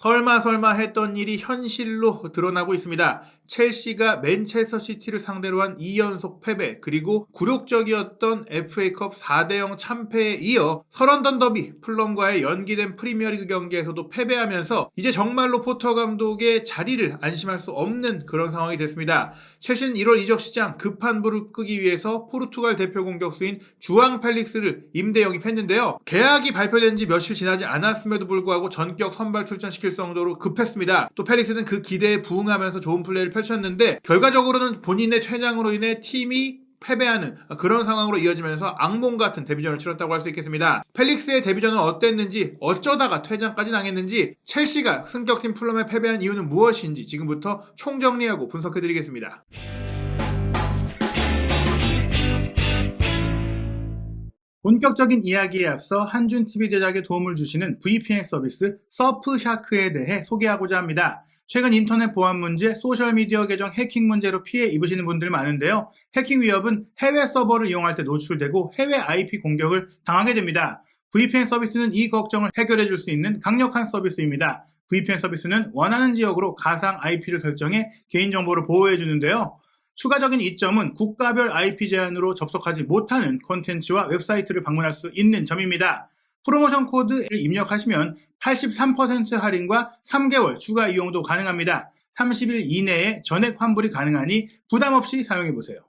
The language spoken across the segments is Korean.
설마 설마 했던 일이 현실로 드러나고 있습니다. 첼시가 맨체스터 시티를 상대로 한 2연속 패배 그리고 굴욕적이었던 FA컵 4대0 참패에 이어 설런던 더비 플럼과의 연기된 프리미어리그 경기에서도 패배하면서 이제 정말로 포터 감독의 자리를 안심할 수 없는 그런 상황이 됐습니다. 첼시는 1월 이적 시장 급한 불을 끄기 위해서 포르투갈 대표 공격수인 주앙 펠릭스를 임대 영입했는데요. 계약이 발표된 지 며칠 지나지 않았음에도 불구하고 전격 선발 출전시킬 정도로 급했습니다. 또 펠릭스는 그 기대에 부응하면서 좋은 플레이를 펼쳤는데 결과적으로는 본인의 퇴장으로 인해 팀이 패배하는 그런 상황으로 이어지면서 악몽 같은 데뷔전을 치렀다고 할 수 있겠습니다. 펠릭스의 데뷔전은 어땠는지 어쩌다가 퇴장까지 당했는지 첼시가 승격팀 플럼에 패배한 이유는 무엇인지 지금부터 총정리하고 분석해드리겠습니다. 본격적인 이야기에 앞서 한준TV 제작에 도움을 주시는 VPN 서비스 서프샤크에 대해 소개하고자 합니다. 최근 인터넷 보안 문제, 소셜미디어 계정 해킹 문제로 피해 입으시는 분들 많은데요. 해킹 위협은 해외 서버를 이용할 때 노출되고 해외 IP 공격을 당하게 됩니다. VPN 서비스는 이 걱정을 해결해 줄 수 있는 강력한 서비스입니다. VPN 서비스는 원하는 지역으로 가상 IP를 설정해 개인정보를 보호해 주는데요. 추가적인 이점은 국가별 IP 제한으로 접속하지 못하는 콘텐츠와 웹사이트를 방문할 수 있는 점입니다. 프로모션 코드를 입력하시면 83% 할인과 3개월 추가 이용도 가능합니다. 30일 이내에 전액 환불이 가능하니 부담 없이 사용해 보세요.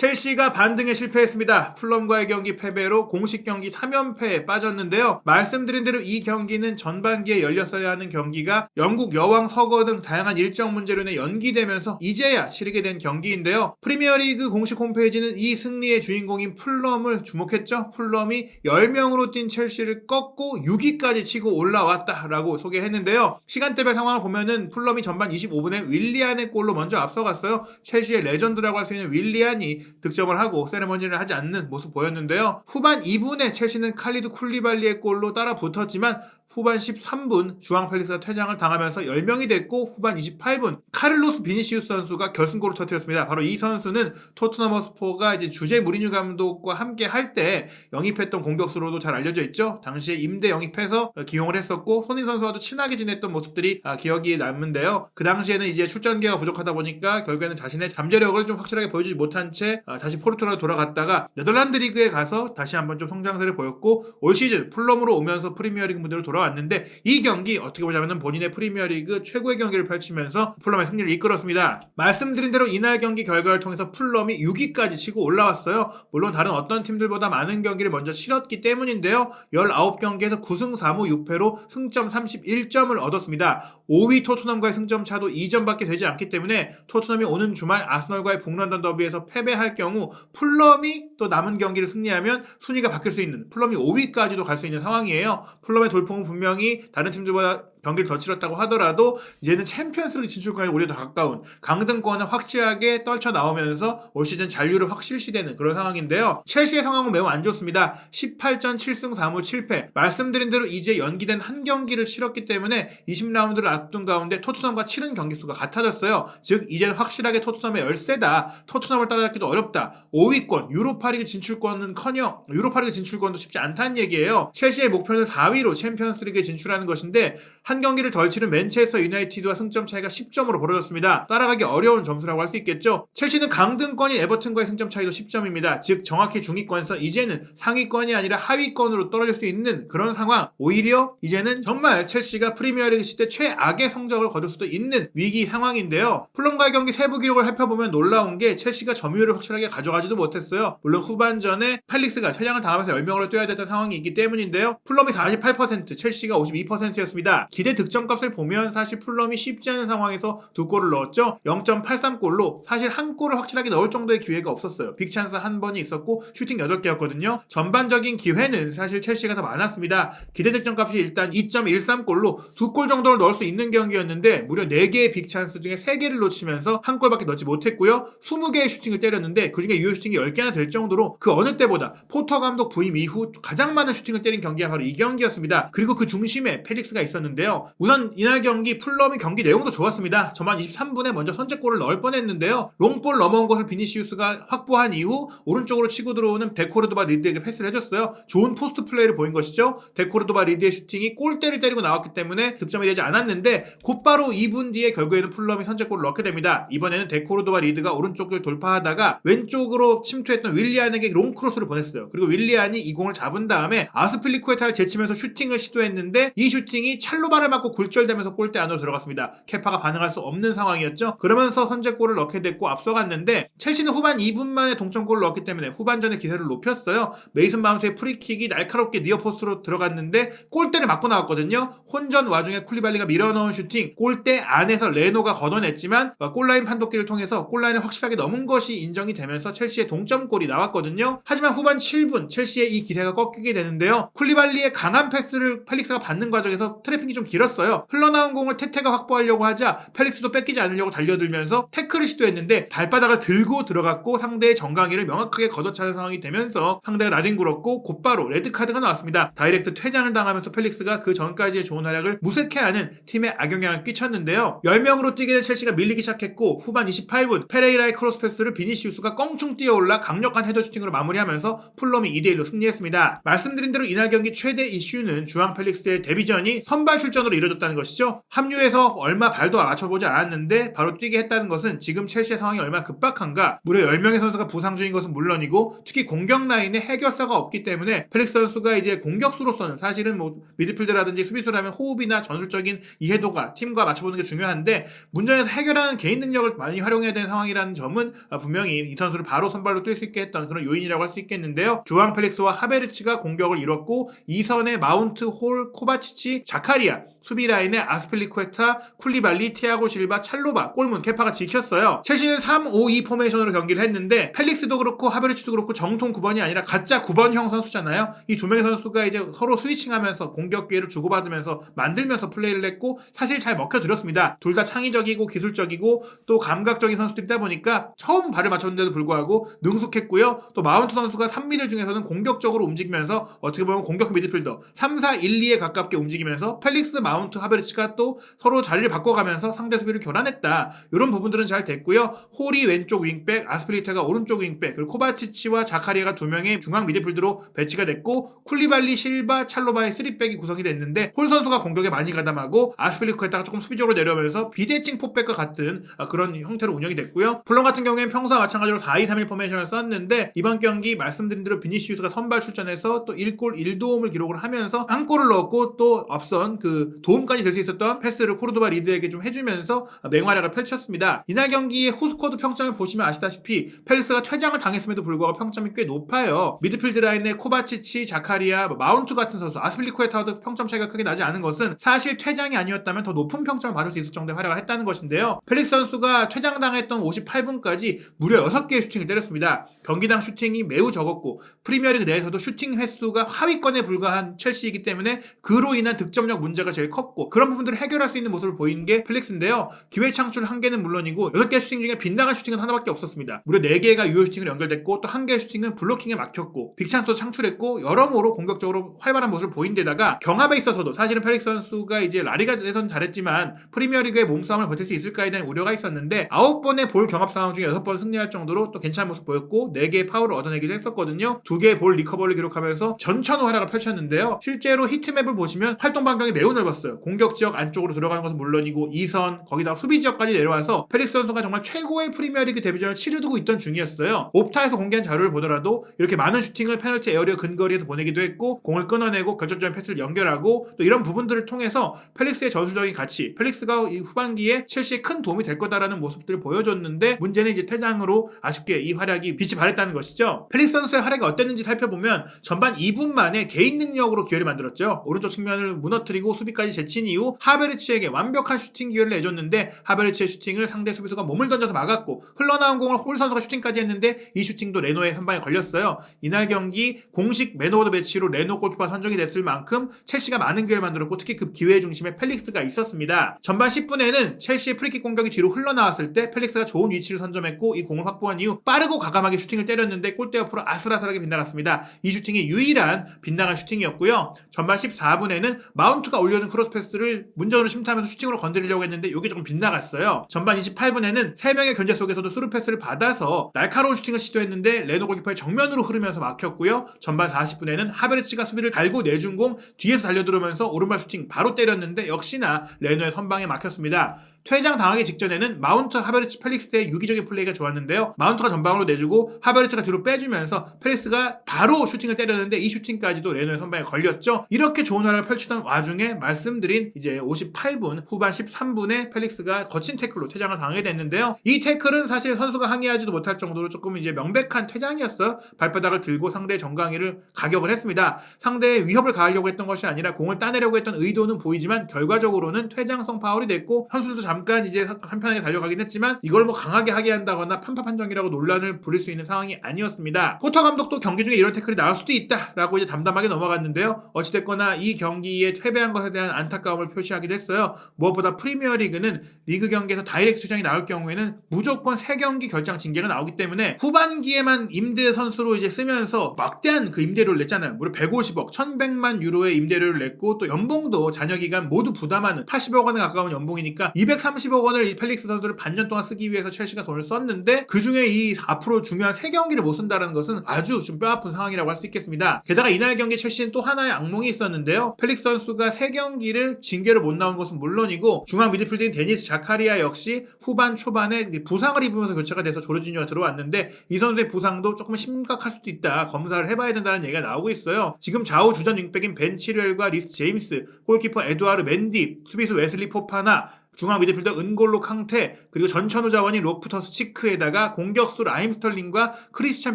첼시가 반등에 실패했습니다. 풀럼과의 경기 패배로 공식 경기 3연패에 빠졌는데요. 말씀드린 대로 이 경기는 전반기에 열렸어야 하는 경기가 영국 여왕 서거 등 다양한 일정 문제로 인해 연기되면서 이제야 치르게 된 경기인데요. 프리미어리그 공식 홈페이지는 이 승리의 주인공인 풀럼을 주목했죠. 풀럼이 10명으로 뛴 첼시를 꺾고 6위까지 치고 올라왔다라고 소개했는데요. 시간대별 상황을 보면은 풀럼이 전반 25분에 윌리안의 골로 먼저 앞서갔어요. 첼시의 레전드라고 할 수 있는 윌리안이 득점을 하고 세레머니를 하지 않는 모습 보였는데요. 후반 2분에 첼시는 칼리드 쿨리발리의 골로 따라 붙었지만 후반 13분 주앙 펠릭스가 퇴장을 당하면서 10명이 됐고 후반 28분 카를로스 비니시우스 선수가 결승골을 터뜨렸습니다. 바로 이 선수는 토트넘 허스포가 이제 주제 무리뉴 감독과 함께 할 때 영입했던 공격수로도 잘 알려져 있죠. 당시에 임대 영입해서 기용을 했었고 손인 선수와도 친하게 지냈던 모습들이 아, 기억이 남는데요. 그 당시에는 이제 출전 기회가 부족하다 보니까 결국에는 자신의 잠재력을 좀 확실하게 보여주지 못한 채 아, 다시 포르투갈로 돌아갔다가 네덜란드 리그에 가서 다시 한번 좀 성장세를 보였고 올 시즌 풀럼으로 오면서 프리미어리그 무대로 돌아 돌아왔는데 이 경기 어떻게 보자면 본인의 프리미어리그 최고의 경기를 펼치면서 풀럼의 승리를 이끌었습니다. 말씀드린 대로 이날 경기 결과를 통해서 풀럼이 6위까지 치고 올라왔어요. 물론 다른 어떤 팀들보다 많은 경기를 먼저 치렀기 때문인데요. 19경기에서 9승 4무 6패로 승점 31점을 얻었습니다. 5위 토트넘과의 승점 차도 2점밖에 되지 않기 때문에 토트넘이 오는 주말 아스널과의 북런던 더비에서 패배할 경우 풀럼이 또 남은 경기를 승리하면 순위가 바뀔 수 있는 풀럼이 5위까지도 갈 수 있는 상황이에요. 풀럼의 돌풍은 분명히 다른 팀들보다 경기를 더 치렀다고 하더라도 이제는 챔피언스리그 진출권에 오히려 더 가까운 강등권은 확실하게 떨쳐 나오면서 올 시즌 잔류를 확실시되는 그런 상황인데요. 첼시의 상황은 매우 안 좋습니다. 18전 7승 4무 7패. 말씀드린 대로 이제 연기된 한 경기를 치렀기 때문에 20라운드를 앞둔 가운데 토트넘과 치른 경기 수가 같아졌어요. 즉 이제는 확실하게 토트넘의 열세다. 토트넘을 따라잡기도 어렵다. 5위권 유로파리그 진출권은커녕 유로파리그 진출권도 쉽지 않다는 얘기예요. 첼시의 목표는 4위로 챔피언스리그에 진출하는 것인데 한 경기를 덜 치른 맨체스터 유나이티드와 승점 차이가 10점으로 벌어졌습니다. 따라가기 어려운 점수라고 할 수 있겠죠. 첼시는 강등권인 에버튼과의 승점 차이도 10점입니다. 즉 정확히 중위권에서 이제는 상위권이 아니라 하위권으로 떨어질 수 있는 그런 상황. 오히려 이제는 정말 첼시가 프리미어리그 시대 최악의 성적을 거둘 수도 있는 위기 상황인데요. 플럼과의 경기 세부 기록을 살펴보면 놀라운 게 첼시가 점유율을 확실하게 가져가지도 못했어요. 물론 후반전에 팔릭스가 퇴장을 당하면서 10명으로 뛰어야 됐던 상황이 있기 때문인데요. 플럼이 48%, 첼시가 52%였습니다. 기대 득점값을 보면 사실 풀럼이 쉽지 않은 상황에서 두 골을 넣었죠. 0.83골로 사실 한 골을 확실하게 넣을 정도의 기회가 없었어요. 빅찬스 한 번이 있었고 슈팅 8개였거든요. 전반적인 기회는 사실 첼시가 더 많았습니다. 기대 득점값이 일단 2.13골로 두 골 정도를 넣을 수 있는 경기였는데 무려 4개의 빅찬스 중에 3개를 놓치면서 한 골밖에 넣지 못했고요. 20개의 슈팅을 때렸는데 그중에 유효 슈팅이 10개나 될 정도로 그 어느 때보다 포터 감독 부임 이후 가장 많은 슈팅을 때린 경기가 바로 이 경기였습니다. 그리고 그 중심에 펠릭스가 있었는데요. 있는데요. 우선 이날 경기 풀럼이 경기 내용도 좋았습니다. 전반 23분에 먼저 선제골을 넣을 뻔했는데요. 롱볼 넘어온 것을 비니시우스가 확보한 이후 오른쪽으로 치고 들어오는 데코르도바 리드에게 패스를 해줬어요. 좋은 포스트 플레이를 보인 것이죠. 데코르도바 리드의 슈팅이 골대를 때리고 나왔기 때문에 득점이 되지 않았는데 곧바로 2분 뒤에 결국에는 풀럼이 선제골을 넣게 됩니다. 이번에는 데코르도바 리드가 오른쪽을 돌파하다가 왼쪽으로 침투했던 윌리안에게 롱크로스를 보냈어요. 그리고 윌리안이 이 공을 잡은 다음에 아스필리쿠에타를 제치면서 슈팅을 시도했는데 이 슈팅이 찰로바 를 맞고 굴절되면서 골대 안으로 들어갔습니다. 케파가 반응할 수 없는 상황이었죠. 그러면서 선제골을 넣게 됐고 앞서갔는데 첼시는 후반 2분 만에 동점골을 넣었기 때문에 후반전의 기세를 높였어요. 메이슨 마운트의 프리킥이 날카롭게 니어포스트로 들어갔는데 골대를 맞고 나왔거든요. 혼전 와중에 쿨리발리가 밀어넣은 슈팅 골대 안에서 레노가 걷어냈지만 골라인 판독기를 통해서 골라인을 확실하게 넘은 것이 인정이 되면서 첼시의 동점골이 나왔거든요. 하지만 후반 7분 첼시의 이 기세가 꺾이게 되는데요. 쿨리발리의 강한 패스를 펠릭스가 받는 과정에서 트래핑이 좀 길었어요. 흘러나온 공을 테테가 확보하려고 하자 펠릭스도 뺏기지 않으려고 달려들면서 태클을 시도했는데 발바닥을 들고 들어갔고 상대의 정강이를 명확하게 걷어차는 상황이 되면서 상대가 나뒹굴었고 곧바로 레드카드가 나왔습니다. 다이렉트 퇴장을 당하면서 펠릭스가 그 전까지의 좋은 활약을 무색해하는 팀의 악영향을 끼쳤는데요. 10명으로 뛰게 된 첼시가 밀리기 시작했고 후반 28분 페레이라의 크로스 패스를 비니시우스가 껑충 뛰어올라 강력한 헤더 슈팅으로 마무리하면서 풀럼이 2대1로 승리했습니다. 말씀드린 대로 이날 경기 최대 이슈는 주앙 펠릭스의 데뷔전이 선발 출전 으로 이뤄졌다는 것이죠. 합류해서 얼마 발도 맞춰보지 않았는데 바로 뛰게 했다는 것은 지금 첼시의 상황이 얼마나 급박한가 무려 10명의 선수가 부상 중인 것은 물론이고 특히 공격 라인에 해결사가 없기 때문에 펠릭스 선수가 이제 공격수로서는 사실은 뭐 미드필드라든지 수비수라면 호흡이나 전술적인 이해도가 팀과 맞춰보는 게 중요한데 문전에서 해결하는 개인 능력을 많이 활용해야 되는 상황이라는 점은 아, 분명히 이 선수를 바로 선발로 뛸 수 있게 했던 그런 요인이라고 할 수 있겠는데요. 주앙 펠릭스와 하베르치가 공격을 이뤘고 이선의 마운트, 홀, 코바치치, 자카리아 수비 라인에 아스필리쿠에타, 쿨리발리, 티아고 실바, 찰로바, 골문, 케파가 지켰어요. 첼시는 3-5-2 포메이션으로 경기를 했는데 펠릭스도 그렇고 하베르치도 그렇고 정통 9번이 아니라 가짜 9번형 선수잖아요. 이 두 명의 선수가 이제 서로 스위칭하면서 공격 기회를 주고받으면서 만들면서 플레이를 했고 사실 잘 먹혀들었습니다. 둘 다 창의적이고 기술적이고 또 감각적인 선수들이다 보니까 처음 발을 맞췄는데도 불구하고 능숙했고요. 또 마운트 선수가 3미들 중에서는 공격적으로 움직이면서 어떻게 보면 공격 미드필더 3-4-1-2에 가깝게 움직이면서 펠릭스 마운트 하베르치가 또 서로 자리를 바꿔가면서 상대 수비를 교란했다. 이런 부분들은 잘 됐고요. 홀이 왼쪽 윙백, 아스필리테가 오른쪽 윙백, 그리고 코바치치와 자카리아가 두 명의 중앙 미드필드로 배치가 됐고 쿨리발리, 실바, 찰로바의 3백이 구성이 됐는데 홀 선수가 공격에 많이 가담하고 아스필리크에다가 조금 수비적으로 내려오면서 비대칭 포백과 같은 아, 그런 형태로 운영이 됐고요. 플론 같은 경우에는 평소와 마찬가지로 4-2-3-1 포메이션을 썼는데 이번 경기 말씀드린 대로 비니시우스가 선발 출전해서 또 1골 1도움을 기록을 하면서 한 골을 넣었고 또 앞선 그 도움까지 될 수 있었던 패스를 코르도바 리드에게 좀 해주면서 맹활약을 펼쳤습니다. 이날 경기의 후스코드 평점을 보시면 아시다시피 펠리스가 퇴장을 당했음에도 불구하고 평점이 꽤 높아요. 미드필드 라인에 코바치치, 자카리아, 뭐 마운트 같은 선수, 아스필리쿠에타도 평점 차이가 크게 나지 않은 것은 사실 퇴장이 아니었다면 더 높은 평점을 받을 수 있을 정도의 활약을 했다는 것인데요. 펠릭스 선수가 퇴장당했던 58분까지 무려 6개의 슈팅을 때렸습니다. 경기당 슈팅이 매우 적었고 프리미어리그 내에서도 슈팅 횟수가 하위권에 불과한 첼시이기 때문에 그로 인한 득점력 문제가 제일 컸고 그런 부분들을 해결할 수 있는 모습을 보이는 게 펠릭스인데요. 기회 창출 1개는 물론이고 6개 슈팅 중에 빗나간 슈팅은 하나밖에 없었습니다. 무려 4개가 유효 슈팅으로 연결됐고 또 1개의 슈팅은 블로킹에 막혔고 빅찬스도 창출했고 여러모로 공격적으로 활발한 모습을 보인 데다가 경합에 있어서도 사실은 펠릭스 선수가 이제 라리가에서는 잘했지만 프리미어리그의 몸싸움을 버틸 수 있을까에 대한 우려가 있었는데 9번의 볼 경합 상황 중에 6번 승리할 정도로 또 괜찮은 모습 보였고 4개의 파울을 얻어내기도 했었거든요. 2개의 볼 리커버를 기록하면서 전천후 활약을 펼쳤는데요. 실제로 히트맵을 보시면 활동 반경이 매우 넓었어요. 공격 지역 안쪽으로 들어가는 것은 물론이고 2선 거기다 수비 지역까지 내려와서 펠릭스 선수가 정말 최고의 프리미어리그 데뷔전을 치르두고 있던 중이었어요. 옵타에서 공개한 자료를 보더라도 이렇게 많은 슈팅을 페널티 에어리어 근거리에서 보내기도 했고 공을 끊어내고 결정적인 패스를 연결하고 또 이런 부분들을 통해서 펠릭스의 전술적인 가치, 펠릭스가 이 후반기에 첼시에 큰 도움이 될 거다라는 모습들을 보여줬는데 문제는 이제 퇴장으로 아쉽게 이 활약이 빛이 발했다는 것이죠. 펠릭스 선수의 활약이 어땠는지 살펴보면 전반 2분 만에 개인 능력으로 기회를 만들었죠. 오른쪽 측면을 무너뜨리고 수비 까지 제친 이후 하베르치에게 완벽한 슈팅 기회를 내줬는데 하베르치의 슈팅을 상대 수비수가 몸을 던져서 막았고 흘러나온 공을 홀 선수가 슈팅까지 했는데 이 슈팅도 레노의 선방에 걸렸어요. 이날 경기 공식 더 매치로 레노 골키퍼 선정이 됐을 만큼 첼시가 많은 기회를 만들었고 특히 그 기회 중심에 펠릭스가 있었습니다. 전반 10분에는 첼시의 프리킥 공격이 뒤로 흘러나왔을 때 펠릭스가 좋은 위치를 선점했고 이 공을 확보한 이후 빠르고 과감하게 슈팅을 때렸는데 골대 옆으로 아슬아슬하게 빗나갔습니다. 이 슈팅이 유일한 빗나간 슈팅이었고요. 전반 14분에는 마운트가 올려 이어진 크로스 패스를 문전으로 침투하면서 슈팅으로 건드리려고 했는데 이게 조금 빗나갔어요. 전반 28분에는 3명의 견제 속에서도 스루 패스를 받아서 날카로운 슈팅을 시도했는데 레노 골키퍼의 정면으로 흐르면서 막혔고요. 전반 40분에는 하베르츠가 수비를 달고 내준 공 뒤에서 달려들어오면서 오른발 슈팅 바로 때렸는데 역시나 레노의 선방에 막혔습니다. 퇴장 당하기 직전에는 마운트 하베르츠 펠릭스의 유기적인 플레이가 좋았는데요. 마운트가 전방으로 내주고 하베르츠가 뒤로 빼주면서 펠릭스가 바로 슈팅을 때렸는데 이 슈팅까지도 레노의 선방에 걸렸죠. 이렇게 좋은 활약을 펼치던 와중에 말씀드린 이제 58분 후반 13분에 펠릭스가 거친 태클로 퇴장을 당하게 됐는데요. 이 태클은 사실 선수가 항의하지도 못할 정도로 조금 이제 명백한 퇴장이었어요. 발바닥을 들고 상대의 정강이를 가격을 했습니다. 상대의 위협을 가하려고 했던 것이 아니라 공을 따내려고 했던 의도는 보이지만 결과적으로는 퇴장성 파울이 됐고 선수들도 잠깐 이제 한편하게 달려가긴 했지만 이걸 뭐 강하게 하게 한다거나 판파 판정이라고 논란을 부릴 수 있는 상황이 아니었습니다. 포터 감독도 경기 중에 이런 태클이 나올 수도 있다라고 이제 담담하게 넘어갔는데요. 어찌됐거나 이 경기에 패배한 것에 대한 안타까움을 표시하기도 했어요. 무엇보다 프리미어 리그는 리그 경기에서 다이렉트 수장이 나올 경우에는 무조건 3경기 결장 징계가 나오기 때문에 후반기에만 임대 선수로 이제 쓰면서 막대한 그 임대료를 냈잖아요. 무려 150억, 1100만 유로의 임대료를 냈고 또 연봉도 잔여 기간 모두 부담하는 80억 원에 가까운 연봉이니까 230억 원을 이 펠릭스 선수를 반년 동안 쓰기 위해서 첼시가 돈을 썼는데 그 중에 이 앞으로 중요한 3경기를 못 쓴다는 것은 아주 좀 뼈아픈 상황이라고 할 수 있겠습니다. 게다가 이날 경기 첼시는 또 하나의 악몽이 있었는데요. 펠릭스 선수가 3경기를 징계로 못 나온 것은 물론이고 중앙 미드필드인 데니스 자카리아 역시 후반 초반에 부상을 입으면서 교체가 돼서 조르지뉴가 들어왔는데 이 선수의 부상도 조금 심각할 수도 있다. 검사를 해봐야 된다는 얘기가 나오고 있어요. 지금 좌우 주전 윙백인 벤 치르엘과 리스 제임스, 골키퍼 에드와르 맨디, 수비수 웨슬리 포파나 중앙 미드필더 은골로 캉테 그리고 전천후 자원인 로프터스 치크에다가 공격수 라임 스털링과 크리스찬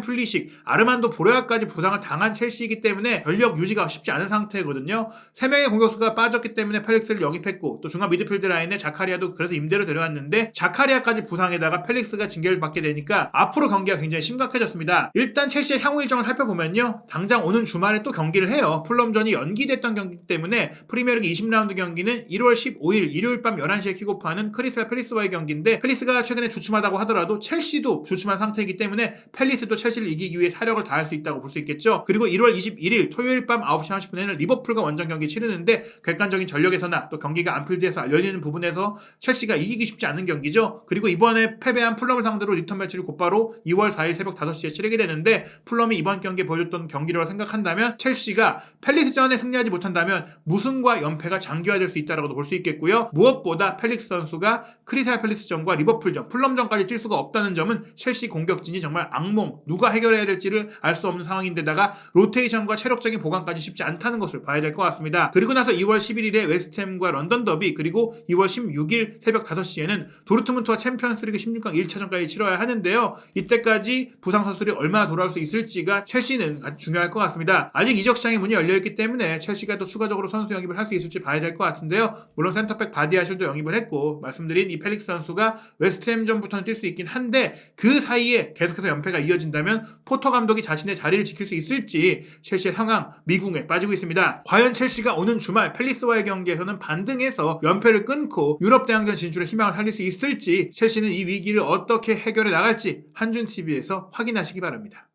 플리식 아르만도 보레아까지 부상을 당한 첼시이기 때문에 전력 유지가 쉽지 않은 상태거든요. 세 명의 공격수가 빠졌기 때문에 펠릭스를 영입했고 또 중앙 미드필드 라인에 자카리아도 그래서 임대로 데려왔는데 자카리아까지 부상에다가 펠릭스가 징계를 받게 되니까 앞으로 경기가 굉장히 심각해졌습니다. 일단 첼시의 향후 일정을 살펴보면요. 당장 오는 주말에 또 경기를 해요. 풀럼전이 연기됐던 경기 때문에 프리미어리그 20라운드 경기는 1월 15일 일요일 밤 11시 에 킥오프하는 크리스탈 팰리스와의 경기인데 팰리스가 최근에 주춤하다고 하더라도 첼시도 주춤한 상태이기 때문에 팰리스도 첼시를 이기기 위해 사력을 다할 수 있다고 볼 수 있겠죠. 그리고 1월 21일 토요일 밤 9시 30분에는 리버풀과 원정 경기 치르는데 객관적인 전력에서나 또 경기가 안필드에서 열리는 부분에서 첼시가 이기기 쉽지 않은 경기죠. 그리고 이번에 패배한 풀럼을 상대로 리턴 매치를 곧바로 2월 4일 새벽 5시에 치르게 되는데 풀럼이 이번 경기에 보여줬던 경기라고 생각한다면 첼시가 팰리스전에 승리하지 못한다면 무승과 연패가 장기화될 수 있다고 볼수 있겠고요. 무엇보다 펠릭스 선수가 크리스탈 팰리스전과 리버풀전, 풀럼전까지 뛸 수가 없다는 점은 첼시 공격진이 정말 악몽, 누가 해결해야 될지를 알 수 없는 상황인데다가 로테이션과 체력적인 보강까지 쉽지 않다는 것을 봐야 될 것 같습니다. 그리고 나서 2월 11일에 웨스트햄과 런던 더비 그리고 2월 16일 새벽 5시에는 도르트문트와 챔피언스리그 16강 1차전까지 치러야 하는데요. 이때까지 부상 선수들이 얼마나 돌아올 수 있을지가 첼시는 아주 중요할 것 같습니다. 아직 이적 시장의 문이 열려 있기 때문에 첼시가 또 추가적으로 선수 영입을 할 수 있을지 봐야 될 것 같은데요. 물론 센터백 바디아실도 영입을 했고 말씀드린 이 펠릭스 선수가 웨스트햄전부터는 뛸 수 있긴 한데 그 사이에 계속해서 연패가 이어진다면 포터 감독이 자신의 자리를 지킬 수 있을지 첼시의 상황 미궁에 빠지고 있습니다. 과연 첼시가 오는 주말 펠리스와의 경기에서는 반등해서 연패를 끊고 유럽 대항전 진출의 희망을 살릴 수 있을지 첼시는 이 위기를 어떻게 해결해 나갈지 한준 TV에서 확인하시기 바랍니다.